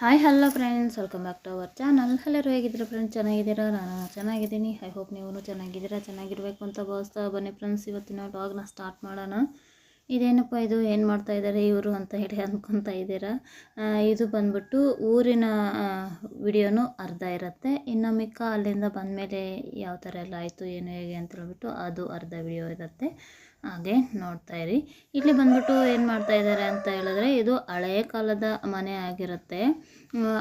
Hi hello friends welcome back to our channel ಎಲ್ಲರೂ ಹೇಗಿದ್ದೀರಾ friends ಚೆನ್ನಾಗಿದ್ದೀರಾ? ನಾನು ಚೆನ್ನಾಗಿದ್ದೀನಿ. ಐ ಹೋಪ್ ನೀವು ಚೆನ್ನಾಗಿದ್ದೀರಾ. ಚೆನ್ನಾಗಿರಬೇಕು ಅಂತ ಭಾವಿಸ್ತಾ ಬನ್ನಿ ಫ್ರೆಂಡ್ಸ್ ಇವತ್ತಿನ ವ್ಲಾಗ್ನ ಸ್ಟಾರ್ಟ್ ಮಾಡೋಣ. ಇದೇನಪ್ಪ ಇದು? ಏನು ಮಾಡ್ತಾ ಇದ್ದಾರೆ ಇವರು ಅಂತ ಹೇಳಿ ಅಂದ್ಕೊತಾ ಇದ್ದೀರಾ? ಇದು ಬಂದ್ಬಿಟ್ಟು ಊರಿನ ವಿಡಿಯೋನೂ ಅರ್ಧ ಇರುತ್ತೆ. ಇನ್ನು ಮಿಕ್ಕ ಅಲ್ಲಿಂದ ಬಂದಮೇಲೆ ಯಾವ ಥರ ಎಲ್ಲ ಆಯಿತು, ಏನು ಹೇಗೆ ಅಂತ ಹೇಳ್ಬಿಟ್ಟು ಅದು ಅರ್ಧ ವಿಡಿಯೋ ಇರುತ್ತೆ. ಹಾಗೆ ನೋಡ್ತಾ ಇರಿ. ಇಲ್ಲಿ ಬಂದ್ಬಿಟ್ಟು ಏನು ಮಾಡ್ತಾ ಇದ್ದಾರೆ ಅಂತ ಹೇಳಿದ್ರೆ ಇದು ಹಳೆಯ ಕಾಲದ ಮನೆ ಆಗಿರುತ್ತೆ.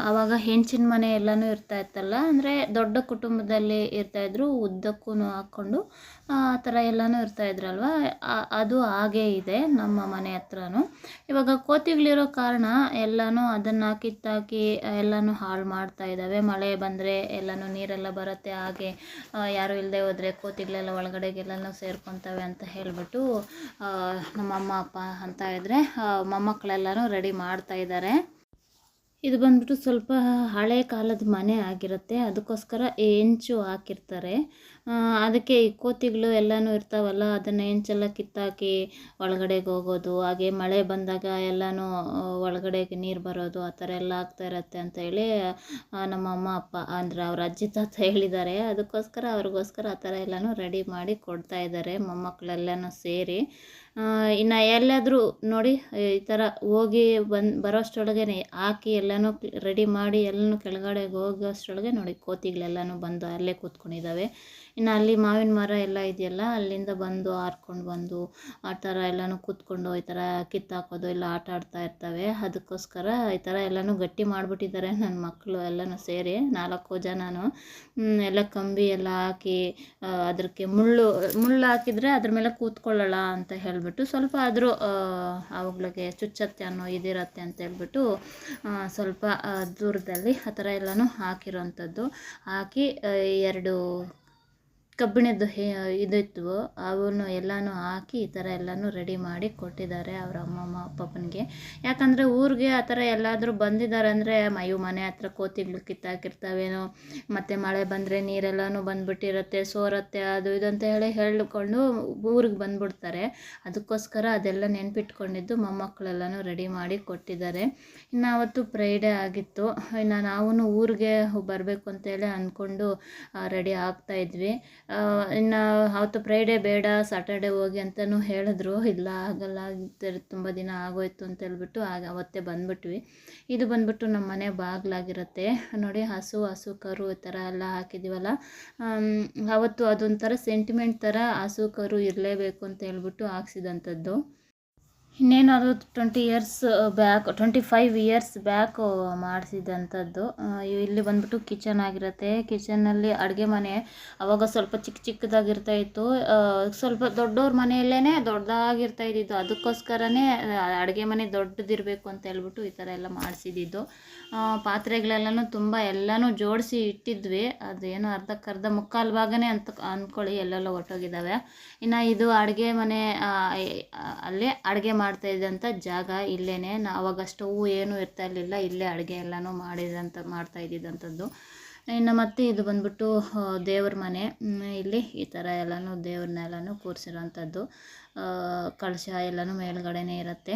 ಅವಾಗ ಹೆಂಚಿನ ಮನೆ ಎಲ್ಲನೂ ಇರ್ತಾ ಇತ್ತಲ್ಲ, ಅಂದರೆ ದೊಡ್ಡ ಕುಟುಂಬದಲ್ಲಿ ಇರ್ತಾ ಇದ್ರು ಉದ್ದಕ್ಕೂ ಹಾಕ್ಕೊಂಡು ಆ ಥರ ಎಲ್ಲನೂ ಇರ್ತಾ ಇದ್ರಲ್ವ? ಅದು ಹಾಗೇ ಇದೆ ನಮ್ಮ ಮನೆ ಹತ್ರನೂ. ಇವಾಗ ಕೋತಿಗಳಿರೋ ಕಾರಣ ಎಲ್ಲನೂ ಅದನ್ನು ಕಿತ್ತಾಕಿ ಎಲ್ಲನೂ ಹಾಳು ಮಾಡ್ತಾ ಇದ್ದಾವೆ ಮಳೆ ಬಂದರೆ ಎಲ್ಲನೂ ನೀರೆಲ್ಲ ಬರುತ್ತೆ. ಹಾಗೆ ಯಾರು ಇಲ್ಲದೆ ಹೋದರೆ ಕೋತಿಗಳೆಲ್ಲ ಒಳಗಡೆಗೆಲ್ಲನೂ ಸೇರ್ಕೊತವೆ ಅಂತ ಹೇಳಿಬಿಟ್ಟು ನಮ್ಮ ಅಮ್ಮ ಅಪ್ಪ ಅಂತ ಇದ್ದರೆ ಮೊಮ್ಮಕ್ಕಳೆಲ್ಲನೂ ರೆಡಿ ಮಾಡ್ತಾ ಇದ್ದಾರೆ ಇದು ಬಂದ್ಬಿಟ್ಟು ಸ್ವಲ್ಪ ಹಳೆ ಕಾಲದ ಮನೆ ಆಗಿರುತ್ತೆ. ಅದಕ್ಕೋಸ್ಕರ ಹೆಂಚು ಹಾಕಿರ್ತಾರೆ. ಅದಕ್ಕೆ ಈ ಕೋತಿಗಳು ಎಲ್ಲನೂ ಇರ್ತಾವಲ್ಲ, ಅದನ್ನು ಹೆಂಚೆಲ್ಲ ಕಿತ್ತಾಕಿ ಒಳಗಡೆಗೆ ಹೋಗೋದು, ಹಾಗೆ ಮಳೆ ಬಂದಾಗ ಎಲ್ಲನೂ ಒಳಗಡೆಗೆ ನೀರು ಬರೋದು, ಆ ಥರ ಎಲ್ಲ ಆಗ್ತಾ ಇರತ್ತೆ ಅಂತ ಹೇಳಿ ನಮ್ಮ ಅಮ್ಮ, ಅಪ್ಪ, ಅಂದ್ರೆ ಅವ್ರ ಅಜ್ಜಿ ತಾತ ಹೇಳಿದ್ದಾರೆ. ಅದಕ್ಕೋಸ್ಕರ ಅವ್ರಿಗೋಸ್ಕರ ಆ ಥರ ಎಲ್ಲನೂ ರೆಡಿ ಮಾಡಿ ಕೊಡ್ತಾ ಇದ್ದಾರೆ, ಮೊಮ್ಮಕ್ಕಳೆಲ್ಲನೂ ಸೇರಿ. ಇನ್ನು ಎಲ್ಲಾದರೂ ನೋಡಿ, ಈ ಥರ ಹೋಗಿ ಬಂದು ಬರೋಷ್ಟರೊಳಗೆ ಹಾಕಿ ಎಲ್ಲನೂ ರೆಡಿ ಮಾಡಿ ಎಲ್ಲನೂ ಕೆಳಗಡೆ ಹೋಗೋಷ್ಟರೊಳಗೆ ನೋಡಿ ಕೋತಿಗಳೆಲ್ಲನೂ ಬಂದು ಅಲ್ಲೇ ಕೂತ್ಕೊಂಡಿದ್ದಾವೆ ಇನ್ನು ಅಲ್ಲಿ ಮಾವಿನ ಮರ ಎಲ್ಲ ಇದೆಯಲ್ಲ, ಅಲ್ಲಿಂದ ಬಂದು ಹಾರ್ಕೊಂಡು ಬಂದು ಆ ಥರ ಎಲ್ಲನೂ ಕೂತ್ಕೊಂಡು ಈ ಥರ ಕಿತ್ತಾಕೋದು ಎಲ್ಲ ಆಟ ಆಡ್ತಾ ಇರ್ತವೆ. ಅದಕ್ಕೋಸ್ಕರ ಈ ಥರ ಎಲ್ಲನೂ ಗಟ್ಟಿ ಮಾಡಿಬಿಟ್ಟಿದ್ದಾರೆ ನನ್ನ ಮಕ್ಕಳು ಎಲ್ಲನೂ ಸೇರಿ, ನಾಲ್ಕು ಜನನು. ಎಲ್ಲ ಕಂಬಿ ಎಲ್ಲ ಹಾಕಿ ಅದಕ್ಕೆ ಮುಳ್ಳು ಮುಳ್ಳು ಹಾಕಿದರೆ ಅದ್ರ ಮೇಲೆ ಕೂತ್ಕೊಳ್ಳೋಣ ಅಂತ ಹೇಳಿಬಿಟ್ಟು ಸ್ವಲ್ಪ ಆದರೂ ಅವುಗಳಿಗೆ ಚುಚ್ಚತ್ತೆ ಅನ್ನೋ ಇದಿರತ್ತೆ ಅಂತ ಹೇಳ್ಬಿಟ್ಟು ಸ್ವಲ್ಪ ದೂರದಲ್ಲಿ ಆ ಥರ ಎಲ್ಲನೂ ಹಾಕಿರೋವಂಥದ್ದು. ಹಾಕಿ ಎರಡು ಕಬ್ಬಿಣದ್ದು ಹೇ ಇದಿತ್ತು. ಅವನ್ನು ಎಲ್ಲನೂ ಹಾಕಿ ಈ ಥರ ಎಲ್ಲನೂ ರೆಡಿ ಮಾಡಿ ಕೊಟ್ಟಿದ್ದಾರೆ ಅವ್ರ ಅಮ್ಮಮ್ಮ ಅಪ್ಪಪ್ಪನಿಗೆ. ಯಾಕಂದರೆ ಊರಿಗೆ ಆ ಥರ ಎಲ್ಲಾದರೂ ಬಂದಿದ್ದಾರೆ ಅಂದರೆ ಮಯು ಮನೆ ಹತ್ರ ಕೋತಿಗಳು ಕಿತ್ತಾಕಿರ್ತಾವೇನೋ ಮತ್ತು ಮಳೆ ಬಂದರೆ ನೀರೆಲ್ಲನೂ ಬಂದ್ಬಿಟ್ಟಿರುತ್ತೆ ಸೋರತ್ತೆ ಅದು ಇದು ಅಂತ ಹೇಳಿ ಹೇಳಿಕೊಂಡು ಊರಿಗೆ ಬಂದ್ಬಿಡ್ತಾರೆ. ಅದಕ್ಕೋಸ್ಕರ ಅದೆಲ್ಲ ನೆನ್ಪಿಟ್ಕೊಂಡಿದ್ದು ಮೊಮ್ಮಕ್ಕಳೆಲ್ಲನೂ ರೆಡಿ ಮಾಡಿ ಕೊಟ್ಟಿದ್ದಾರೆ. ಇನ್ನು ಅವತ್ತು ಫ್ರೈಡೇ ಆಗಿತ್ತು. ಇನ್ನು ನಾವು ಊರಿಗೆ ಬರಬೇಕು ಅಂತೇಳಿ ಅಂದ್ಕೊಂಡು ರೆಡಿ ಆಗ್ತಾ ಇದ್ವಿ. ಆ, ಇನ್ನು ಅವತ್ತು ಫ್ರೈಡೇ ಬೇಡ ಸಾಟರ್ಡೆ ಹೋಗಿ ಅಂತಲೂ ಹೇಳಿದ್ರು. ಇಲ್ಲ, ಆಗಲ್ಲ ತುಂಬ ದಿನ ಆಗೋಯ್ತು ಅಂತ ಹೇಳ್ಬಿಟ್ಟು ಆಗ ಅವತ್ತೇ ಬಂದ್ಬಿಟ್ವಿ. ಇದು ಬಂದ್ಬಿಟ್ಟು ನಮ್ಮ ಮನೆ ಬಾಗಿಲಾಗಿರುತ್ತೆ. ನೋಡಿ, ಹಸು ಹಸು, ಕರು ಈ ಥರ ಎಲ್ಲ ಹಾಕಿದ್ದೀವಲ್ಲ ಅವತ್ತು ಅದೊಂಥರ ಸೆಂಟಿಮೆಂಟ್ ಥರ ಹಸು, ಕರು ಇರಲೇಬೇಕು ಅಂತ ಹೇಳ್ಬಿಟ್ಟು ಹಾಕ್ಸಿದಂಥದ್ದು. ಇನ್ನೇನು ಅದು twenty years back twenty five years back ಮಾಡಿಸಿದಂಥದ್ದು. ಇಲ್ಲಿ ಬಂದ್ಬಿಟ್ಟು ಕಿಚನ್ ಆಗಿರುತ್ತೆ. ಕಿಚನಲ್ಲಿ ಅಡುಗೆ ಮನೆ ಅವಾಗ ಸ್ವಲ್ಪ ಚಿಕ್ಕ ಚಿಕ್ಕದಾಗಿರ್ತಾ ಇತ್ತು. ಸ್ವಲ್ಪ ದೊಡ್ಡವ್ರ ಮನೆಯಲ್ಲೇ ದೊಡ್ಡದಾಗಿರ್ತಾ ಇದ್ದಿದ್ದು. ಅದಕ್ಕೋಸ್ಕರನೇ ಅಡುಗೆ ಮನೆ ದೊಡ್ಡದಿರಬೇಕು ಅಂತ ಹೇಳ್ಬಿಟ್ಟು ಈ ಥರ ಎಲ್ಲ ಮಾಡಿಸಿದ್ದು ಪಾತ್ರೆಗಳೆಲ್ಲನೂ ತುಂಬ ಎಲ್ಲನೂ ಜೋಡಿಸಿ ಇಟ್ಟಿದ್ವಿ. ಅದೇನೋ ಅರ್ಧಕ್ಕರ್ಧ ಮುಕ್ಕಾಲು ಭಾಗನೇ ಅಂತ ಅಂದ್ಕೊಳ್ಳಿ ಎಲ್ಲೆಲ್ಲ ಒಟ್ಟೋಗಿದ್ದಾವೆ. ಇನ್ನು ಇದು ಅಡುಗೆ ಮನೆ ಅಲ್ಲೇ ಅಡುಗೆ ಮಾಡ್ತಾ ಇದ್ದಂಥ ಜಾಗ ಇಲ್ಲೇ ಅವಾಗ ಸ್ಟವ್ ಏನೂ ಇರ್ತಾ ಇರಲಿಲ್ಲ. ಇಲ್ಲೇ ಅಡುಗೆ ಎಲ್ಲನೂ ಮಾಡಿದಂಥ ಮಾಡ್ತಾ ಇದ್ದಿದ್ದಂಥದ್ದು ಇನ್ನು ಮತ್ತೆ ಇದು ಬಂದ್ಬಿಟ್ಟು ದೇವ್ರ ಮನೆ. ಇಲ್ಲಿ ಈ ಥರ ಎಲ್ಲನೂ ದೇವ್ರನ್ನೆಲ್ಲನೂ ಕೂರಿಸಿರೋಂಥದ್ದು ಕಳಶ ಎಲ್ಲನೂ ಮೇಲ್ಗಡೆನೇ ಇರುತ್ತೆ.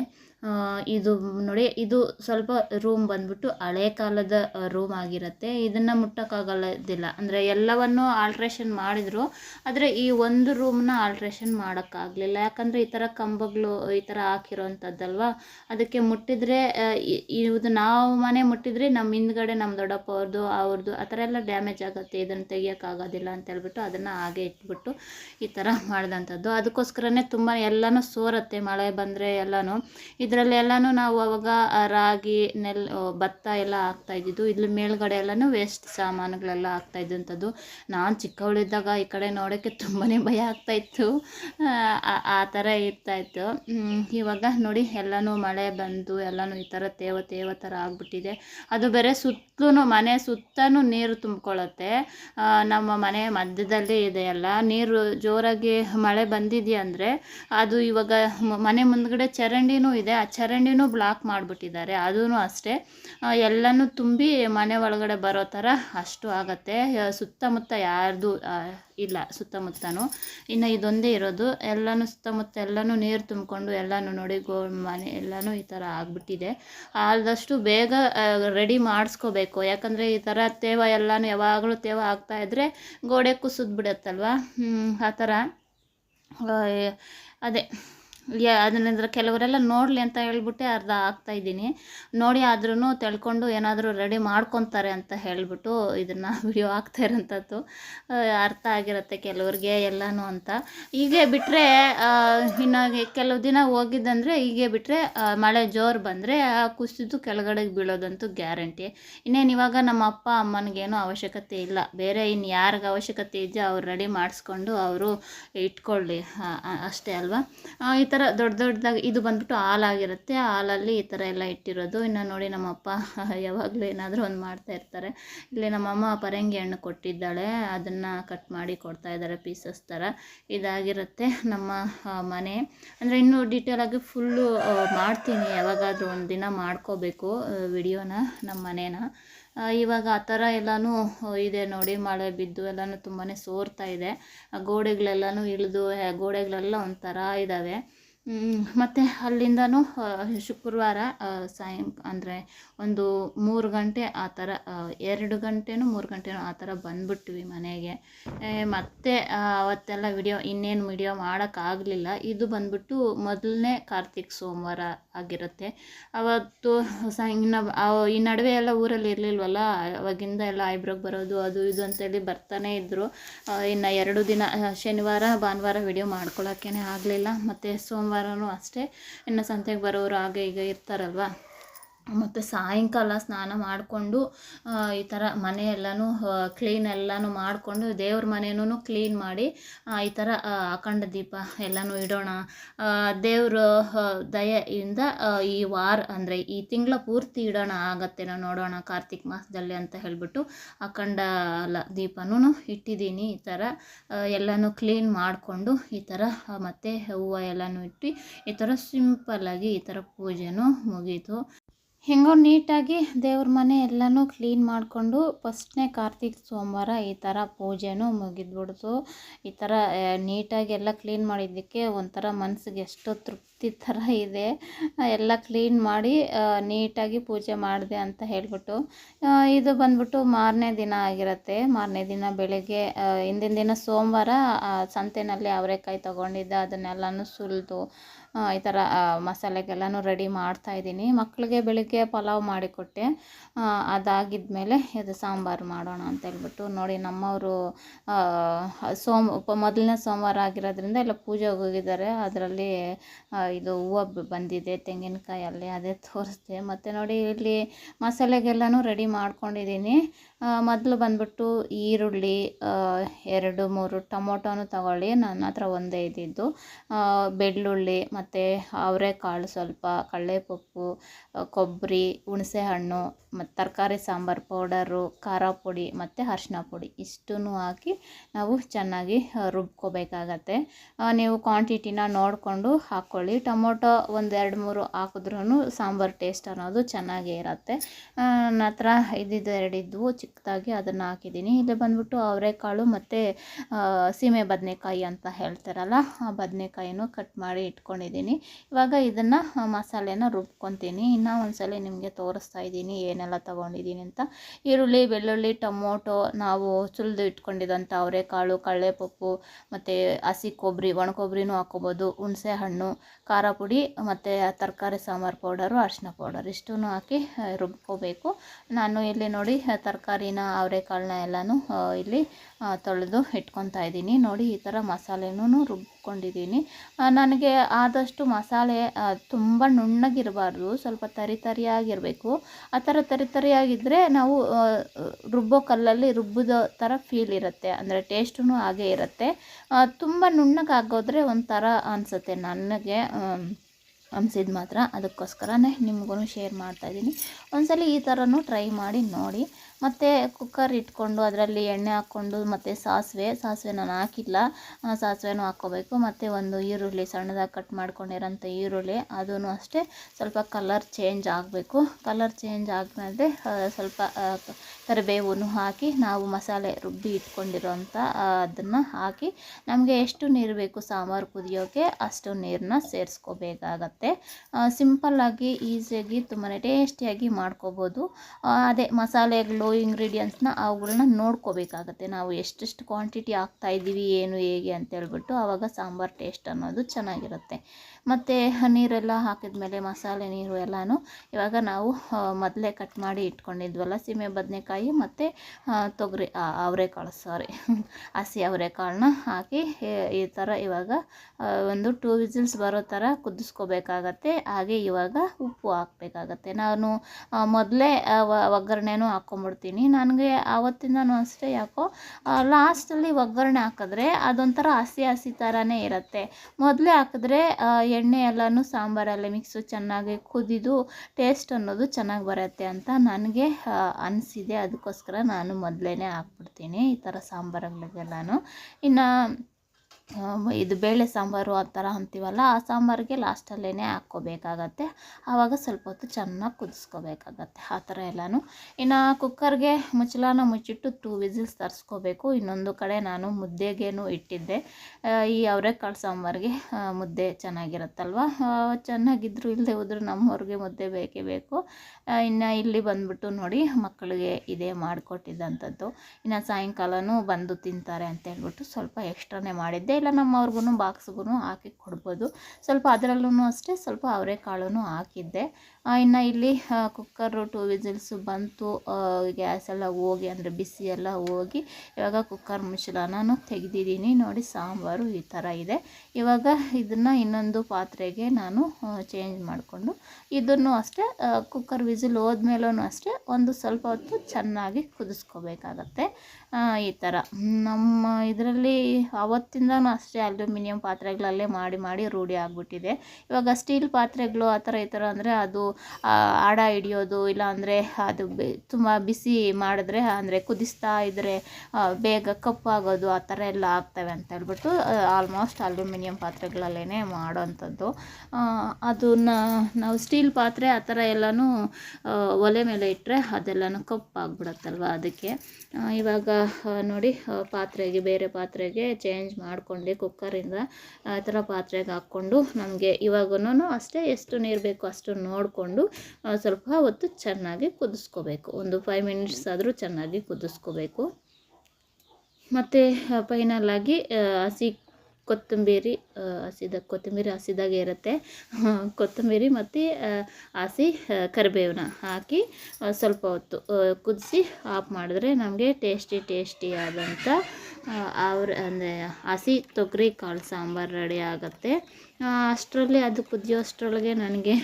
ಇದು ನೋಡಿ, ಇದು ಸ್ವಲ್ಪ ರೂಮ್ ಬಂದ್ಬಿಟ್ಟು ಹಳೆ ಕಾಲದ ರೂಮ್ ಆಗಿರುತ್ತೆ. ಇದನ್ನು ಮುಟ್ಟೋಕ್ಕಾಗಲ್ಲದಿಲ್ಲ ಅಂದರೆ ಎಲ್ಲವನ್ನು ಆಲ್ಟ್ರೇಷನ್ ಮಾಡಿದ್ರು. ಆದರೆ ಈ ಒಂದು ರೂಮ್ನ ಆಲ್ಟ್ರೇಷನ್ ಮಾಡೋಕ್ಕಾಗಲಿಲ್ಲ. ಯಾಕಂದರೆ ಈ ಥರ ಕಂಬಗಳು, ಈ ಥರ ಹಾಕಿರೋವಂಥದ್ದಲ್ವ ಅದಕ್ಕೆ ಮುಟ್ಟಿದ್ರೆ ಇದು ನಾವು ಮನೆ ಮುಟ್ಟಿದ್ರೆ ನಮ್ಮ ಹಿಂದ್ಗಡೆ ನಮ್ಮ ದೊಡ್ಡಪ್ಪ ಅವ್ರದ್ದು ಅವ್ರದ್ದು ಆ ಥರ ಎಲ್ಲ ಡ್ಯಾಮೇಜ್ ಆಗುತ್ತೆ. ಇದನ್ನು ತೆಗಿಯೋಕ್ಕಾಗೋದಿಲ್ಲ ಅಂತ ಹೇಳ್ಬಿಟ್ಟು ಅದನ್ನು ಹಾಗೆ ಇಟ್ಬಿಟ್ಟು ಈ ಥರ ಮಾಡಿದಂಥದ್ದು. ಅದಕ್ಕೋಸ್ಕರನೇ ತುಂಬ ಎಲ್ಲನೂ ಸೋರತ್ತೆ, ಮಳೆ ಬಂದರೆ ಎಲ್ಲಾನು. ಇದರಲ್ಲಿ ಎಲ್ಲನೂ ನಾವು ಅವಾಗ ರಾಗಿ, ನೆಲ್ ಭತ್ತ ಎಲ್ಲ ಹಾಕ್ತಾ ಇದ್ದಿದ್ದು. ಇಲ್ಲಿ ಮೇಲ್ಗಡೆ ಎಲ್ಲನೂ ವೇಸ್ಟ್ ಸಾಮಾನುಗಳೆಲ್ಲ ಆಗ್ತಾ ಇದ್ದಂಥದ್ದು. ನಾನು ಚಿಕ್ಕವಳಿದ್ದಾಗ ಈ ಕಡೆ ನೋಡೋಕ್ಕೆ ತುಂಬಾ ಭಯ ಆಗ್ತಾಯಿತ್ತು ಆ- ಆ ಥರ ಇರ್ತಾಯಿತ್ತು ಇತ್ತು. ಇವಾಗ ನೋಡಿ ಎಲ್ಲನೂ ಮಳೆ ಬಂದು ಎಲ್ಲನೂ ಈ ಥರ ತೇವ ತೇವ ಥರ ಆಗ್ಬಿಟ್ಟಿದೆ. ಅದು ಬೇರೆ ಸುತ್ತಲೂ ಮನೆ ಸುತ್ತಲೂ ನೀರು ತುಂಬಿಕೊಳ್ಳುತ್ತೆ ನಮ್ಮ ಮನೆ ಮಧ್ಯದಲ್ಲಿ ಇದೆ ಅಲ್ಲ ನೀರು ಜೋರಾಗಿ ಮಳೆ ಬಂದಿದೆಯಾ ಅಂದರೆ ಅದು ಇವಾಗ ಮನೆ ಮುಂದ್ಗಡೆ ಚರಂಡಿನೂ ಇದೆ. ಆ ಚರಂಡಿನೂ ಬ್ಲಾಕ್ ಮಾಡಿಬಿಟ್ಟಿದ್ದಾರೆ. ಅದೂ ಅಷ್ಟೇ. ಎಲ್ಲನೂ ತುಂಬಿ ಮನೆ ಒಳಗಡೆ ಬರೋ ಥರ ಅಷ್ಟು ಆಗತ್ತೆ. ಸುತ್ತಮುತ್ತ ಯಾರ್ದು ಇಲ್ಲ ಸುತ್ತಮುತ್ತನೂ. ಇನ್ನು ಇದೊಂದೇ ಇರೋದು. ಎಲ್ಲನೂ ಸುತ್ತಮುತ್ತ ಎಲ್ಲನೂ ನೀರು ತುಂಬಿಕೊಂಡು ಎಲ್ಲನೂ ನೋಡಿ ಗೋ, ಮನೆ ಎಲ್ಲನೂ ಈ ಥರ ಆಗಿಬಿಟ್ಟಿದೆ. ಆದಷ್ಟು ಬೇಗ ರೆಡಿ ಮಾಡಿಸ್ಕೋಬೇಕು. ಯಾಕಂದರೆ ಈ ಥರ ತೇವ ಎಲ್ಲನೂ ಯಾವಾಗಲೂ ತೇವ ಆಗ್ತಾಯಿದ್ರೆ ಗೋಡೆ ಕುಸಿದ್ಬಿಡತ್ತಲ್ವ ಆ ಥರ. ಆ, ಅದೇ ಯಾ ಕೆಲವರೆಲ್ಲ ನೋಡಲಿ ಅಂತ ಹೇಳ್ಬಿಟ್ಟೆ ಅರ್ಧ ಹಾಕ್ತಾಯಿದ್ದೀನಿ ನೋಡಿ ಆದ್ರೂ ತಿಳ್ಕೊಂಡು ಏನಾದರೂ ರೆಡಿ ಮಾಡ್ಕೊತಾರೆ ಅಂತ ಹೇಳಿಬಿಟ್ಟು ಇದನ್ನು ವಿಡಿಯೋ ಹಾಕ್ತಾ ಇರೋಂಥದ್ದು ಅರ್ಥ ಆಗಿರುತ್ತೆ ಕೆಲವ್ರಿಗೆ ಎಲ್ಲನೂ ಅಂತ. ಹೀಗೆ ಬಿಟ್ಟರೆ ಇನ್ನು ಕೆಲವು ದಿನ ಹೋಗಿದ್ದಂದರೆ ಹೀಗೆ ಬಿಟ್ಟರೆ ಮಳೆ ಜೋರು ಬಂದರೆ ಕುಸಿದು ಕೆಳಗಡೆಗೆ ಬೀಳೋದಂತೂ ಗ್ಯಾರಂಟಿ. ಇನ್ನೇನು ಇವಾಗ ನಮ್ಮ ಅಪ್ಪ ಅಮ್ಮನಿಗೇನು ಅವಶ್ಯಕತೆ ಇಲ್ಲ. ಬೇರೆ ಇನ್ನು ಯಾರಿಗೆ ಅವಶ್ಯಕತೆ ಇದೆಯೋ ಅವ್ರು ರೆಡಿ ಮಾಡಿಸ್ಕೊಂಡು ಅವರು ಇಟ್ಕೊಳ್ಳಿ. ಆ, ಆ, ಅಷ್ಟೇ ಅಲ್ವಾ? ಈ ಥರ ದೊಡ್ಡ ದೊಡ್ಡದಾಗಿ ಇದು ಬಂದ್ಬಿಟ್ಟು ಹಾಲಾಗಿರುತ್ತೆ. ಹಾಲಲ್ಲಿ ಈ ಥರ ಎಲ್ಲ ಇಟ್ಟಿರೋದು. ಇನ್ನು ನೋಡಿ ನಮ್ಮಪ್ಪ ಯಾವಾಗಲೂ ಏನಾದರೂ ಒಂದು ಮಾಡ್ತಾ ಇರ್ತಾರೆ. ಇಲ್ಲಿ ನಮ್ಮಮ್ಮ ಪರಂಗಿ ಹಣ್ಣು ಕೊಟ್ಟಿದ್ದಾಳೆ. ಅದನ್ನು ಕಟ್ ಮಾಡಿ ಕೊಡ್ತಾ ಇದ್ದಾರೆ ಪೀಸಸ್ ಥರ. ಇದಾಗಿರುತ್ತೆ ನಮ್ಮ ಮನೆ. ಅಂದರೆ ಇನ್ನೂ ಡೀಟೇಲಾಗಿ ಫುಲ್ಲು ಮಾಡ್ತೀನಿ. ಯಾವಾಗಾದರೂ ಒಂದು ದಿನ ಮಾಡ್ಕೋಬೇಕು ವಿಡಿಯೋನ ನಮ್ಮ ಮನೇನ. ಇವಾಗ ಆ ಥರ ಎಲ್ಲನೂ ಇದೆ ನೋಡಿ. ಮಳೆ ಬಿದ್ದು ಎಲ್ಲನೂ ತುಂಬಾ ಸೋರ್ತಾ ಇದೆ. ಗೋಡೆಗಳೆಲ್ಲನೂ ಇಳಿದು ಗೋಡೆಗಳೆಲ್ಲ ಒಂಥರ ಇದ್ದಾವೆ ಮತ್ತು ಅಲ್ಲಿಂದನೂ ಶುಕ್ರವಾರ ಸಾಯಂಕ ಸಾಯಂ, ಅಂದರೆ ಒಂದು ಮೂರು ಗಂಟೆ ಆ ಥರ ಎರಡು ಗಂಟೆನೂ ಮೂರು ಗಂಟೆನೂ ಆ ಥರ ಬಂದ್ಬಿಟ್ವಿ ಮನೆಗೆ. ಮತ್ತೆ ಅವತ್ತೆಲ್ಲ ವಿಡಿಯೋ, ಇನ್ನೇನು ವಿಡಿಯೋ ಮಾಡೋಕ್ಕಾಗಲಿಲ್ಲ. ಇದು ಬಂದ್ಬಿಟ್ಟು ಮೊದಲನೇ ಕಾರ್ತಿಕ್ ಸೋಮವಾರ ಆಗಿರುತ್ತೆ. ಅವತ್ತು ಸ ಇನ್ನು ಈ ನಡುವೆ ಎಲ್ಲ ಊರಲ್ಲಿ ಇರಲಿಲ್ವಲ್ಲ, ಅವಾಗಿಂದ ಎಲ್ಲ ಐಬ್ರೋಗೆ ಬರೋದು, ಅದು ಇದು ಅಂತೇಳಿ ಬರ್ತಾನೆ ಇದ್ದರು ಇನ್ನು ಎರಡು ದಿನ ಶನಿವಾರ, ಭಾನುವಾರ ವಿಡಿಯೋ ಮಾಡ್ಕೊಳ್ಳೋಕ್ಕೇ ಆಗಲಿಲ್ಲ. ಮತ್ತು ಸೋಮವಾರನೂ ಅಷ್ಟೇ. ಇನ್ನು ಸಂತೆಗೆ ಬರೋರು ಹಾಗೆ ಈಗ ಇರ್ತಾರಲ್ವ? ಮತ್ತು ಸಾಯಂಕಾಲ ಸ್ನಾನ ಮಾಡಿಕೊಂಡು ಈ ಥರ ಮನೆ ಎಲ್ಲನೂ ಕ್ಲೀನ್ ಎಲ್ಲನೂ ಮಾಡಿಕೊಂಡು ದೇವ್ರ ಮನೆಯೂ ಕ್ಲೀನ್ ಮಾಡಿ ಈ ಥರ ಅಖಂಡ ದೀಪ ಎಲ್ಲನೂ ಇಡೋಣ. ದೇವ್ರ ದಯೆಯಿಂದ ಈ ವಾರ ಅಂದರೆ ಈ ತಿಂಗಳ ಪೂರ್ತಿ ಇಡೋಣ ಆಗತ್ತೇನೋ ನೋಡೋಣ ಕಾರ್ತಿಕ್ ಮಾಸದಲ್ಲಿ ಅಂತ ಹೇಳಿಬಿಟ್ಟು ಅಖಂಡ ದೀಪನೂ ಇಟ್ಟಿದ್ದೀನಿ ಈ ಥರ ಎಲ್ಲನೂ ಕ್ಲೀನ್ ಮಾಡಿಕೊಂಡು ಈ ಥರ ಮತ್ತೆ ಹೂವು ಎಲ್ಲನೂ ಇಟ್ಟು ಈ ಥರ ಸಿಂಪಲ್ಲಾಗಿ ಈ ಥರ ಪೂಜೆನೂ ಮುಗೀತು. ಹೆಂಗೋ ನೀಟಾಗಿ ದೇವ್ರ ಮನೆ ಎಲ್ಲನೂ ಕ್ಲೀನ್ ಮಾಡಿಕೊಂಡು ಫಸ್ಟ್ನೇ ಕಾರ್ತಿಕ್ ಸೋಮವಾರ ಈ ಥರ ಪೂಜೆನೂ ಮುಗಿದ್ಬಿಡ್ತು. ಈ ಥರ ನೀಟಾಗಿ ಎಲ್ಲ ಕ್ಲೀನ್ ಮಾಡಿದ್ದಕ್ಕೆ ಒಂಥರ ಮನಸ್ಸಿಗೆ ಎಷ್ಟೋ ತೃಪ್ತಿ ಥರ ಇದೆ. ಎಲ್ಲ ಕ್ಲೀನ್ ಮಾಡಿ ನೀಟಾಗಿ ಪೂಜೆ ಮಾಡಿದೆ ಅಂತ ಹೇಳಿಬಿಟ್ಟು ಇದು ಬಂದ್ಬಿಟ್ಟು ಮಾರನೇ ದಿನ ಆಗಿರುತ್ತೆ. ಮಾರನೇ ದಿನ ಬೆಳಗ್ಗೆ ಹಿಂದಿನ ದಿನ ಸೋಮವಾರ ಸಂತೆನಲ್ಲಿ ಅವರೆಕಾಯಿ ತೊಗೊಂಡಿದ್ದೆ, ಅದನ್ನೆಲ್ಲನೂ ಸುಲಿದು ಈ ಥರ ಮಸಾಲೆಗೆಲ್ಲನೂ ರೆಡಿ ಮಾಡ್ತಾ ಇದ್ದೀನಿ. ಮಕ್ಕಳಿಗೆ ಬೆಳಿಗ್ಗೆ ಪಲಾವ್ ಮಾಡಿಕೊಟ್ಟೆ. ಅದಾಗಿದ ಮೇಲೆ ಇದು ಸಾಂಬಾರು ಮಾಡೋಣ ಅಂತ ಹೇಳ್ಬಿಟ್ಟು ನೋಡಿ ನಮ್ಮವರು ಸೋಮ ಮೊದಲನೇ ಸೋಮವಾರ ಆಗಿರೋದ್ರಿಂದ ಎಲ್ಲ ಪೂಜೆಗೆ ಹೋಗಿದ್ದಾರೆ. ಅದರಲ್ಲಿ ಇದು ಹೂವು ಬಂದಿದೆ ತೆಂಗಿನಕಾಯಲ್ಲಿ ಅದೇ ತೋರಿಸ್ದೆ. ಮತ್ತು ನೋಡಿ ಇಲ್ಲಿ ಮಸಾಲೆಗೆಲ್ಲನೂ ರೆಡಿ ಮಾಡ್ಕೊಂಡಿದ್ದೀನಿ. ಮೊದಲು ಬಂದ್ಬಿಟ್ಟು ಈರುಳ್ಳಿ ಎರಡು, ಮೂರು ಟೊಮೊಟೊನು ತಗೊಳ್ಳಿ. ನನ್ನ ಹತ್ರ ಒಂದೇ ಇದ್ದಿದ್ದು. ಬೆಳ್ಳುಳ್ಳಿ, ಮತ್ತು ಅವರೆಕಾಳು ಸ್ವಲ್ಪ, ಕಡಲೆಪಪ್ಪು ಕೊಬ್ಬರಿ ಹುಣಸೆ ಹಣ್ಣು ಮತ್ತು ತರಕಾರಿ ಸಾಂಬಾರು ಪೌಡರು, ಖಾರ ಪುಡಿ, ಮತ್ತು ಅರಿಶಿನ ಪುಡಿ. ಇಷ್ಟನ್ನು ಹಾಕಿ ನಾವು ಚೆನ್ನಾಗಿ ರುಬ್ಕೋಬೇಕಾಗತ್ತೆ. ನೀವು ಕ್ವಾಂಟಿಟಿನ ನೋಡಿಕೊಂಡು ಹಾಕ್ಕೊಳ್ಳಿ. ಟೊಮೊಟೊ ಒಂದೆರಡು ಮೂರು ಹಾಕಿದ್ರೂ ಸಾಂಬಾರು ಟೇಸ್ಟ್ ಅನ್ನೋದು ಚೆನ್ನಾಗೇ ಇರುತ್ತೆ. ನನ್ನ ಹತ್ರ ಇದ್ದಿದ್ದು ಎರಡಿದ್ವು. ಚಿಕ್ಕದಾಗಿ ಅದನ್ನು ಹಾಕಿದ್ದೀನಿ. ಇಲ್ಲಿ ಬಂದ್ಬಿಟ್ಟು ಅವರೆಕಾಳು ಮತ್ತು ಸೀಮೆ ಬದನೆಕಾಯಿ ಅಂತ ಹೇಳ್ತಾರಲ್ಲ, ಆ ಬದನೆಕಾಯಿನೂ ಕಟ್ ಮಾಡಿ ಇಟ್ಕೊಂಡಿದ್ದೀನಿ. ಇವಾಗ ಇದನ್ನು ಮಸಾಲೆನ ರುಬ್ಕೊತೀನಿ. ಇನ್ನೂ ಒಂದ್ಸಲ ನಿಮಗೆ ತೋರಿಸ್ತಾ ಇದ್ದೀನಿ ಏನೆಲ್ಲ ತೊಗೊಂಡಿದ್ದೀನಿ ಅಂತ. ಈರುಳ್ಳಿ, ಬೆಳ್ಳುಳ್ಳಿ, ಟೊಮೊಟೊ, ನಾವು ಸುಲಿದು ಇಟ್ಕೊಂಡಿದ್ದಂಥ ಅವರೆಕಾಳು ಕಡಲೆಪಪ್ಪು ಮತ್ತು ಹಸಿ ಕೊಬ್ಬರಿ ಒಣಕೊಬ್ಬರಿನೂ ಹಾಕ್ಕೋಬೋದು, ಹುಣಸೆ ಹಣ್ಣು, ಖಾರ ಪುಡಿ, ಮತ್ತು ತರಕಾರಿ ಸಾಂಬಾರು ಪೌಡರು, ಅರಿಶಿನ ಪೌಡರ್ ಇಷ್ಟನ್ನು ಹಾಕಿ ರುಬ್ಕೋಬೇಕು. ನಾನು ಇಲ್ಲಿ ನೋಡಿ ತರಕಾರಿನ ಅವರೆಕಾಳನ್ನ ಎಲ್ಲನೂ ಇಲ್ಲಿ ತೊಳೆದು ಇಟ್ಕೊತಾ ಇದ್ದೀನಿ. ನೋಡಿ, ಈ ಥರ ಮಸಾಲೆನೂ ರುಬ್ಕೊಂಡಿದ್ದೀನಿ. ನನಗೆ ಆದಷ್ಟು ಮಸಾಲೆ ತುಂಬ ನುಣ್ಣಗಿರಬಾರ್ದು, ಸ್ವಲ್ಪ ತರಿ ತರಿಯಾಗಿರಬೇಕು. ಆ ಥರ ತರಿ ತರಿಯಾಗಿದ್ದರೆ ನಾವು ರುಬ್ಬೋ ಕಲ್ಲಲ್ಲಿ ರುಬ್ಬಿದ ಥರ ಫೀಲ್ ಇರುತ್ತೆ. ಅಂದರೆ ಟೇಸ್ಟೂ ಹಾಗೇ ಇರುತ್ತೆ. ತುಂಬ ನುಣ್ಣಗಾಗೋದ್ರೆ ಒಂಥರ ಅನಿಸುತ್ತೆ ನನಗೆ ಅನ್ಸಿದ್ದು ಮಾತ್ರ. ಅದಕ್ಕೋಸ್ಕರನೇ ನಿಮಗೂ ಶೇರ್ ಮಾಡ್ತಾಯಿದ್ದೀನಿ ಒಂದ್ಸಲ ಈ ಥರನೂ ಟ್ರೈ ಮಾಡಿ ನೋಡಿ. ಮತ್ತು ಕುಕ್ಕರ್ ಇಟ್ಕೊಂಡು ಅದರಲ್ಲಿ ಎಣ್ಣೆ ಹಾಕ್ಕೊಂಡು ಮತ್ತು ಸಾಸಿವೆ ಸಾಸಿವೆ ನಾನು ಹಾಕಿಲ್ಲ. ಸಾಸಿವೆನೂ ಹಾಕ್ಕೋಬೇಕು. ಮತ್ತು ಒಂದು ಈರುಳ್ಳಿ ಸಣ್ಣದಾಗಿ ಕಟ್ ಮಾಡ್ಕೊಂಡಿರೋಂಥ ಈರುಳ್ಳಿ ಅದೂ ಅಷ್ಟೇ. ಸ್ವಲ್ಪ ಕಲರ್ ಚೇಂಜ್ ಆಗಬೇಕು. ಕಲರ್ ಚೇಂಜ್ ಆದಮೇಲೆ ಸ್ವಲ್ಪ ಕರಿಬೇವನ್ನು ಹಾಕಿ ನಾವು ಮಸಾಲೆ ರುಬ್ಬಿ ಇಟ್ಕೊಂಡಿರೋಂಥ ಅದನ್ನು ಹಾಕಿ ನಮಗೆ ಎಷ್ಟು ನೀರು ಬೇಕು ಸಾಂಬಾರು ಕುದಿಯೋಕ್ಕೆ ಅಷ್ಟು ನೀರನ್ನ ಸೇರಿಸ್ಕೋಬೇಕಾಗತ್ತೆ. ಸಿಂಪಲ್ಲಾಗಿ ಈಸಿಯಾಗಿ ತುಂಬಾ ಟೇಸ್ಟಿಯಾಗಿ ಮಾಡ್ಕೋಬೋದು. ಅದೇ ಮಸಾಲೆಗಳು, ಇಂಗ್ರೀಡಿಯೆಂಟ್ಸ್ನ ಅವುಗಳನ್ನ ನೋಡ್ಕೋಬೇಕಾಗತ್ತೆ. ನಾವು ಎಷ್ಟೆಷ್ಟು ಕ್ವಾಂಟಿಟಿ ಹಾಕ್ತಾ ಇದ್ದೀವಿ, ಏನು, ಹೇಗೆ ಅಂತ ಹೇಳ್ಬಿಟ್ಟು ಆವಾಗ ಸಾಂಬಾರು ಟೇಸ್ಟ್ ಅನ್ನೋದು ಚೆನ್ನಾಗಿರುತ್ತೆ. ಮತ್ತು ನೀರೆಲ್ಲ ಹಾಕಿದ ಮೇಲೆ ಮಸಾಲೆ, ನೀರು ಎಲ್ಲನೂ ಇವಾಗ ನಾವು ಮೊದಲೇ ಕಟ್ ಮಾಡಿ ಇಟ್ಕೊಂಡಿದ್ವಲ್ಲ, ಸೀಮೆ ಬದನೆಕಾಯಿ ಮತ್ತು ತೊಗರಿ ಅವರೆಕಾಳು ಸಾರಿ ಹಸಿ ಅವರೆಕಾಳನ್ನ ಹಾಕಿ ಈ- ಥರ ಇವಾಗ ಒಂದು ಟೂ ವಿಸಿಲ್ಸ್ ಬರೋ ಥರ ಕುದಿಸ್ಕೋಬೇಕಾಗತ್ತೆ. ಹಾಗೆ ಇವಾಗ ಉಪ್ಪು ಹಾಕಬೇಕಾಗತ್ತೆ. ನಾನು ಮೊದಲೇ ಒಗ್ಗರಣೆನೂ ಹಾಕ್ಕೊಂಬಿಡ್ತೀನಿ ನನಗೆ ಆವತ್ತಿಂದನೂ ಅಷ್ಟೇ ಯಾಕೋ ಲಾಸ್ಟಲ್ಲಿ ಒಗ್ಗರಣೆ ಹಾಕಿದ್ರೆ ಅದೊಂಥರ ಹಸಿ ಹಸಿ ಥರನೇ ಇರುತ್ತೆ. ಮೊದಲೇ ಹಾಕಿದ್ರೆ ಎಣ್ಣೆ ಎಲ್ಲನೂ ಸಾಂಬಾರಲ್ಲಿ ಮಿಕ್ಸು ಚೆನ್ನಾಗಿ ಕುದಿದು ಟೇಸ್ಟ್ ಅನ್ನೋದು ಚೆನ್ನಾಗಿ ಬರುತ್ತೆ ಅಂತ ನನಗೆ ಅನಿಸಿದೆ. ಅದಕ್ಕೋಸ್ಕರ ನಾನು ಮೊದಲೇ ಹಾಕ್ಬಿಡ್ತೀನಿ ಈ ಥರ ಸಾಂಬಾರುಗಳಿಗೆಲ್ಲನೂ. ಇನ್ನು ಇದು ಬೇಳೆ ಸಾಂಬಾರು ಆ ಥರ ಅಂತೀವಲ್ಲ, ಆ ಸಾಂಬಾರಿಗೆ ಲಾಸ್ಟಲ್ಲೇ ಹಾಕ್ಕೋಬೇಕಾಗತ್ತೆ. ಆವಾಗ ಸ್ವಲ್ಪ ಹೊತ್ತು ಚೆನ್ನಾಗಿ ಕುದಿಸ್ಕೋಬೇಕಾಗತ್ತೆ, ಆ ಥರ ಎಲ್ಲನೂ. ಇನ್ನು ಕುಕ್ಕರ್ಗೆ ಮುಚ್ಚಲಾನ ಮುಚ್ಚಿಟ್ಟು ಟೂ ವಿಸಿಲ್ಸ್ ತರಿಸ್ಕೋಬೇಕು. ಇನ್ನೊಂದು ಕಡೆ ನಾನು ಮುದ್ದೆಗೇನು ಇಟ್ಟಿದ್ದೆ. ಈ ಅವರೆಕಾಳು ಸಾಂಬಾರಿಗೆ ಮುದ್ದೆ ಚೆನ್ನಾಗಿರುತ್ತಲ್ವ? ಚೆನ್ನಾಗಿದ್ದರೂ ಇಲ್ಲದೆ ಹೋದ್ರೂ ನಮ್ಮವ್ರಿಗೆ ಮುದ್ದೆ ಬೇಕೇ ಬೇಕು. ಇನ್ನು ಇಲ್ಲಿ ಬಂದ್ಬಿಟ್ಟು ನೋಡಿ ಮಕ್ಕಳಿಗೆ ಇದೇ ಮಾಡಿಕೊಟ್ಟಿದ್ದಂಥದ್ದು. ಇನ್ನು ಸಾಯಂಕಾಲನೂ ಬಂದು ತಿಂತಾರೆ ಅಂತ ಹೇಳ್ಬಿಟ್ಟು ಸ್ವಲ್ಪ ಎಕ್ಸ್ಟ್ರಾನೇ ಮಾಡಿದ್ದೆ. ಇಲ್ಲ ನಮ್ಮವ್ರಿಗೂ ಬಾಕ್ಸ್ಗೂ ಹಾಕಿ ಕೊಡ್ಬೋದು. ಸ್ವಲ್ಪ ಅದರಲ್ಲೂ ಅಷ್ಟೇ ಸ್ವಲ್ಪ ಅವರೆಕಾಳು ಹಾಕಿದ್ದೆ. ಇನ್ನು ಇಲ್ಲಿ ಕುಕ್ಕರು ಟೂ ವಿಸಿಲ್ಸು ಬಂತು. ಗ್ಯಾಸ್ ಎಲ್ಲ ಹೋಗಿ, ಅಂದರೆ ಬಿಸಿ ಎಲ್ಲ ಹೋಗಿ, ಇವಾಗ ಕುಕ್ಕರ್ ಮುಚ್ಚಳ ನಾನು ತೆಗೆದಿದ್ದೀನಿ. ನೋಡಿ, ಸಾಂಬಾರು ಈ ಥರ ಇದೆ. ಇವಾಗ ಇದನ್ನು ಇನ್ನೊಂದು ಪಾತ್ರೆಗೆ ನಾನು ಚೇಂಜ್ ಮಾಡಿಕೊಂಡು ಇದನ್ನು ಅಷ್ಟೇ ಕುಕ್ಕರ್ ವಿಸಿಲ್ ಹೋದ್ಮೇಲೂ ಅಷ್ಟೇ ಒಂದು ಸ್ವಲ್ಪ ಹೊತ್ತು ಚೆನ್ನಾಗಿ ಕುದಿಸ್ಕೋಬೇಕಾಗತ್ತೆ. ಈ ಥರ. ನಮ್ಮ ಇದರಲ್ಲಿ ಆವತ್ತಿಂದನೂ ಅಷ್ಟೇ ಅಲ್ಯೂಮಿನಿಯಂ ಪಾತ್ರೆಗಳಲ್ಲೇ ಮಾಡಿ ಮಾಡಿ ರೂಢಿ ಆಗಿಬಿಟ್ಟಿದೆ. ಇವಾಗ ಸ್ಟೀಲ್ ಪಾತ್ರೆಗಳು ಆ ಥರ ಈ ಥರ ಅಂದರೆ ಅದು ಆಡ ಹಿಡಿಯೋದು, ಇಲ್ಲ ಅಂದರೆ ಅದು ತುಂಬ ಬಿಸಿ ಮಾಡಿದ್ರೆ ಅಂದರೆ ಕುದಿಸ್ತಾ ಇದ್ದರೆ ಬೇಗ ಕಪ್ಪಾಗೋದು, ಆ ಥರ ಎಲ್ಲ ಆಗ್ತವೆ ಅಂತ ಹೇಳ್ಬಿಟ್ಟು ಆಲ್ಮೋಸ್ಟ್ ಅಲ್ಯೂಮಿನಿಯಂ ಪಾತ್ರೆಗಳಲ್ಲೇ ಮಾಡೋವಂಥದ್ದು ಅದನ್ನು ನಾವು ಸ್ಟೀಲ್ ಪಾತ್ರೆ ಆ ಥರ ಎಲ್ಲನೂ ಒಲೆ ಮೇಲೆ ಇಟ್ಟರೆ ಅದೆಲ್ಲನೂ ಕಪ್ಪಾಗ್ಬಿಡತ್ತಲ್ವ ಅದಕ್ಕೆ. ಇವಾಗ ನೋಡಿ ಪಾತ್ರೆಗೆ, ಬೇರೆ ಪಾತ್ರೆಗೆ ಚೇಂಜ್ ಮಾಡ್ಕೊಂಡು ಕುಕ್ಕರಿಂದ, ಆ ಥರ ಪಾತ್ರೆಗೆ ಹಾಕ್ಕೊಂಡು ನಮಗೆ ಇವಾಗೂ ಅಷ್ಟೇ ಎಷ್ಟು ನೀರು ಬೇಕು ಅಷ್ಟು ನೋಡಿಕೊಂಡು ಸ್ವಲ್ಪ ಹೊತ್ತು ಚೆನ್ನಾಗಿ ಕುದಿಸ್ಕೋಬೇಕು. ಒಂದು ಫೈವ್ ಮಿನಿಟ್ಸ್ ಆದರೂ ಚೆನ್ನಾಗಿ ಕುದಿಸ್ಕೋಬೇಕು. ಮತ್ತು ಫೈನಲಾಗಿ ಹಸಿ ಕೊತ್ತಂಬರಿ ಹಸಿದ ಕೊತ್ತಂಬರಿ ಹಸಿದಾಗೆ ಇರುತ್ತೆ. ಕೊತ್ತಂಬರಿ ಮತ್ತು ಹಸಿ ಕರಿಬೇವನ್ನ ಹಾಕಿ ಸ್ವಲ್ಪ ಹೊತ್ತು ಕುದಿಸಿ ಆಫ್ ಮಾಡಿದ್ರೆ ನಮಗೆ ಟೇಸ್ಟಿ ಟೇಸ್ಟಿ ಆದಂಥ ಅವ್ರ, ಅಂದರೆ ಹಸಿ ತೊಗರಿ ಕಾಳು ಸಾಂಬಾರು ರೆಡಿ ಆಗುತ್ತೆ. ಅಷ್ಟರಲ್ಲಿ ಅದು ಕುದಿಯೋ ಅಷ್ಟರೊಳಗೆ ನನಗೆ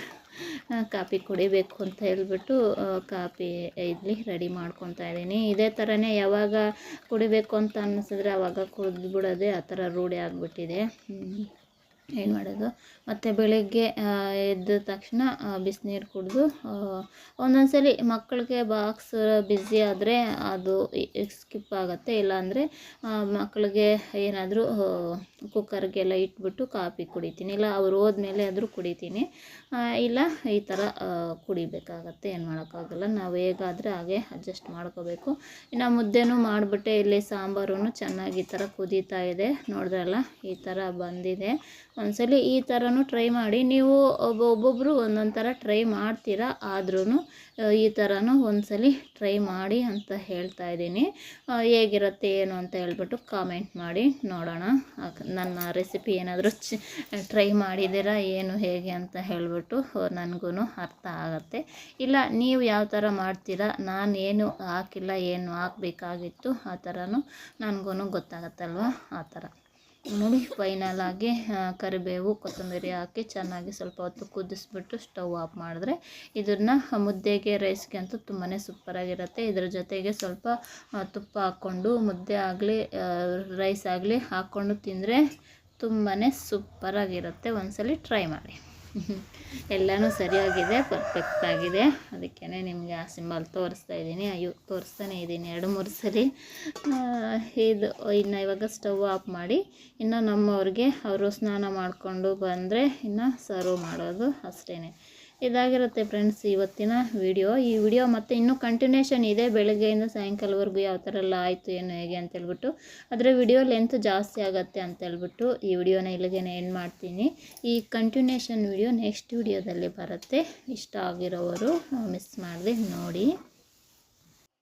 ಕಾಫಿ ಕುಡಿಬೇಕು ಅಂತ ಹೇಳ್ಬಿಟ್ಟು ಕಾಪಿ ಇಲ್ಲಿ ರೆಡಿ ಮಾಡ್ಕೊತಾ ಇದ್ದೀನಿ. ಇದೇ ಥರನೇ ಯಾವಾಗ ಕುಡಿಬೇಕು ಅಂತ ಅನ್ನಿಸಿದ್ರೆ ಆವಾಗ ಕುಡಿದ್ಬಿಡೋದೆ ಆ ಥರ ರೂಢಿ ಆಗಿಬಿಟ್ಟಿದೆ. ಏನು ಮಾಡೋದು. ಮತ್ತು ಬೆಳಗ್ಗೆ ಎದ್ದ ತಕ್ಷಣ ಬಿಸಿನೀರು ಕುಡಿದು ಒಂದೊಂದು ಸಲ ಮಕ್ಕಳಿಗೆ ಬಾಕ್ಸ್ ಬ್ಯುಸಿ ಆದರೆ ಅದು ಸ್ಕಿಪ್ ಆಗುತ್ತೆ. ಇಲ್ಲಾಂದರೆ ಮಕ್ಕಳಿಗೆ ಏನಾದರೂ ಕುಕ್ಕರ್ಗೆಲ್ಲ ಇಟ್ಬಿಟ್ಟು ಕಾಫಿ ಕುಡಿತೀನಿ. ಇಲ್ಲ, ಅವ್ರು ಹೋದ್ಮೇಲೆ ಆದರೂ ಕುಡಿತೀನಿ. ಇಲ್ಲ, ಈ ಥರ ಕುಡಿಬೇಕಾಗತ್ತೆ. ಏನು ಮಾಡೋಕ್ಕಾಗಲ್ಲ. ನಾವು ಹೇಗಾದರೆ ಹಾಗೆ ಅಡ್ಜಸ್ಟ್ ಮಾಡ್ಕೋಬೇಕು. ಇನ್ನು ಮುದ್ದೆನೂ ಮಾಡಿಬಿಟ್ಟೆ. ಇಲ್ಲಿ ಸಾಂಬಾರು ಚೆನ್ನಾಗಿ ಈ ಥರ ಕುದೀತಾ ಇದೆ. ನೋಡಿದ್ರಲ್ಲ, ಈ ಥರ ಬಂದಿದೆ. ಒಂದ್ಸಲಿ ಈ ಥರನೂ ಟ್ರೈ ಮಾಡಿ, ನೀವು ಒಬ್ಬ ಒಬ್ಬೊಬ್ಬರು ಒಂದೊಂದು ಥರ ಟ್ರೈ ಮಾಡ್ತೀರಾ ಆದ್ರೂ ಈ ಥರನೂ ಒಂದ್ಸಲಿ ಟ್ರೈ ಮಾಡಿ ಅಂತ ಹೇಳ್ತಾ ಇದ್ದೀನಿ. ಹೇಗಿರುತ್ತೆ, ಏನು ಅಂತ ಹೇಳ್ಬಿಟ್ಟು ಕಾಮೆಂಟ್ ಮಾಡಿ ನೋಡೋಣ. ನನ್ನ ರೆಸಿಪಿ ಏನಾದರೂ ಚ ಟ್ರೈ ಮಾಡಿದ್ದೀರಾ, ಏನು, ಹೇಗೆ ಅಂತ ಹೇಳಿಬಿಟ್ಟು ನನಗೂ ಅರ್ಥ ಆಗುತ್ತೆ. ಇಲ್ಲ, ನೀವು ಯಾವ ಥರ ಮಾಡ್ತೀರಾ ನಾನು ಏನು ಹಾಕಿಲ್ಲ, ಏನು ಹಾಕಬೇಕಾಗಿತ್ತು, ಆ ಥರನೂ ನನಗೂ ಗೊತ್ತಾಗತ್ತಲ್ವ, ಆ ಥರ. ನೋಡಿ ಫೈನಲ್ ಆಗಿ ಕರಿಬೇವು, ಕೊತ್ತಂಬರಿ ಹಾಕಿ ಚೆನ್ನಾಗಿ ಸ್ವಲ್ಪ ಹೊತ್ತು ಕುದಿಸ್ಬಿಟ್ಟು ಸ್ಟವ್ ಆಫ್ ಮಾಡಿದ್ರೆ ಇದನ್ನು ಮುದ್ದೆಗೆ ರೈಸ್ಗೆ ಅಂತೂ ತುಂಬಾ ಸೂಪರಾಗಿರುತ್ತೆ ಇದ್ರ ಜೊತೆಗೆ ಸ್ವಲ್ಪ ತುಪ್ಪ ಹಾಕ್ಕೊಂಡು, ಮುದ್ದೆ ಆಗಲಿ ರೈಸ್ ಆಗಲಿ ಹಾಕ್ಕೊಂಡು ತಿಂದರೆ ತುಂಬಾ ಸೂಪರಾಗಿರುತ್ತೆ ಒಂದ್ಸಲಿ ಟ್ರೈ ಮಾಡಿ. ಎಲ್ಲನೂ ಸರಿಯಾಗಿದೆ ಪರ್ಫೆಕ್ಟ್ ಆಗಿದೆ. ಅದಕ್ಕೇ ನಿಮಗೆ ಆ ಸಿಂಬಲ್ ತೋರಿಸ್ತಾ ಇದ್ದೀನಿ. ಅಯ್ಯೋ, ತೋರಿಸ್ತಾನೆ ಇದ್ದೀನಿ ಎರಡು, ಮೂರು ಸರಿ. ಇದು, ಇನ್ನು ಇವಾಗ ಸ್ಟವ್ ಆಫ್ ಮಾಡಿ, ಇನ್ನು ನಮ್ಮವ್ರಿಗೆ ಅವರು ಸ್ನಾನ ಮಾಡಿಕೊಂಡು ಬಂದರೆ ಇನ್ನು ಸರ್ವ್ ಮಾಡೋದು ಅಷ್ಟೇ ಇದಾಗಿರುತ್ತೆ ಫ್ರೆಂಡ್ಸ್ ಇವತ್ತಿನ ವಿಡಿಯೋ ಈ ವಿಡಿಯೋ ಮತ್ತು ಇನ್ನೂ ಕಂಟಿನ್ಯೂಷನ್ ಇದೆ. ಬೆಳಗ್ಗೆಯಿಂದ ಸಾಯಂಕಾಲವರೆಗೂ ಯಾವ ಥರ ಎಲ್ಲ ಆಯಿತು, ಏನು, ಹೇಗೆ ಅಂತೇಳ್ಬಿಟ್ಟು ಆದರೆ ವಿಡಿಯೋ ಲೆಂತ್ ಜಾಸ್ತಿ ಆಗುತ್ತೆ ಅಂತೇಳ್ಬಿಟ್ಟು ಈ ವಿಡಿಯೋನ ಇಲ್ಲಿಗೆ ಎಂಡ್ ಮಾಡ್ತೀನಿ. ಈ ಕಂಟಿನ್ಯೂಷನ್ ವಿಡಿಯೋ ನೆಕ್ಸ್ಟ್ ವಿಡಿಯೋದಲ್ಲಿ ಬರುತ್ತೆ. ಇಷ್ಟ ಆಗಿರೋವರು ಮಿಸ್ ಮಾಡಿದೆ ನೋಡಿ.